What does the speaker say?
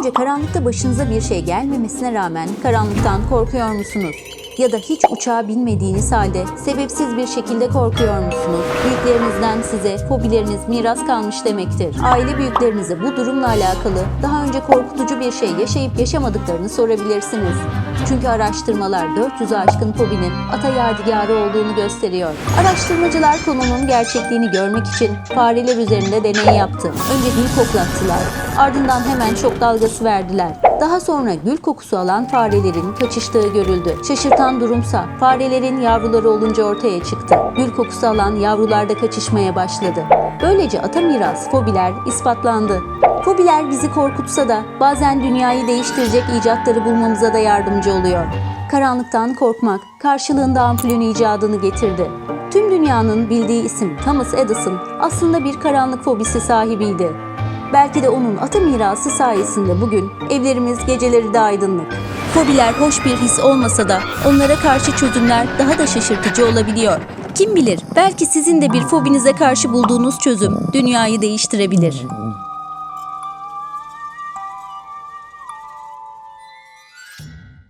önce karanlıkta başınıza bir şey gelmemesine rağmen karanlıktan korkuyor musunuz? Ya da hiç uçağa binmediğiniz halde sebepsiz bir şekilde korkuyor musunuz? Büyüklerinizden size fobileriniz miras kalmış demektir. Aile büyüklerinize bu durumla alakalı daha önce korkutucu bir şey yaşayıp yaşamadıklarını sorabilirsiniz. Çünkü araştırmalar 400'ü aşkın fobinin ata yadigarı olduğunu gösteriyor. Araştırmacılar konunun gerçekliğini görmek için fareler üzerinde deney yaptı. Önce gül koklattılar, ardından hemen şok dalgası verdiler. Daha sonra gül kokusu alan farelerin kaçıştığı görüldü. Şaşırtan durumsa farelerin yavruları olunca ortaya çıktı. Gül kokusu alan yavrular da kaçışmaya başladı. Böylece ata miras fobiler ispatlandı. Fobiler bizi korkutsa da bazen dünyayı değiştirecek icatları bulmamıza da yardımcı oluyor. Karanlıktan korkmak karşılığında ampulün icadını getirdi. Tüm dünyanın bildiği isim Thomas Edison aslında bir karanlık fobisi sahibiydi. Belki de onun ata mirası sayesinde bugün evlerimiz geceleri de aydınlık. Fobiler hoş bir his olmasa da onlara karşı çözümler daha da şaşırtıcı olabiliyor. Kim bilir belki sizin de bir fobinize karşı bulduğunuz çözüm dünyayı değiştirebilir.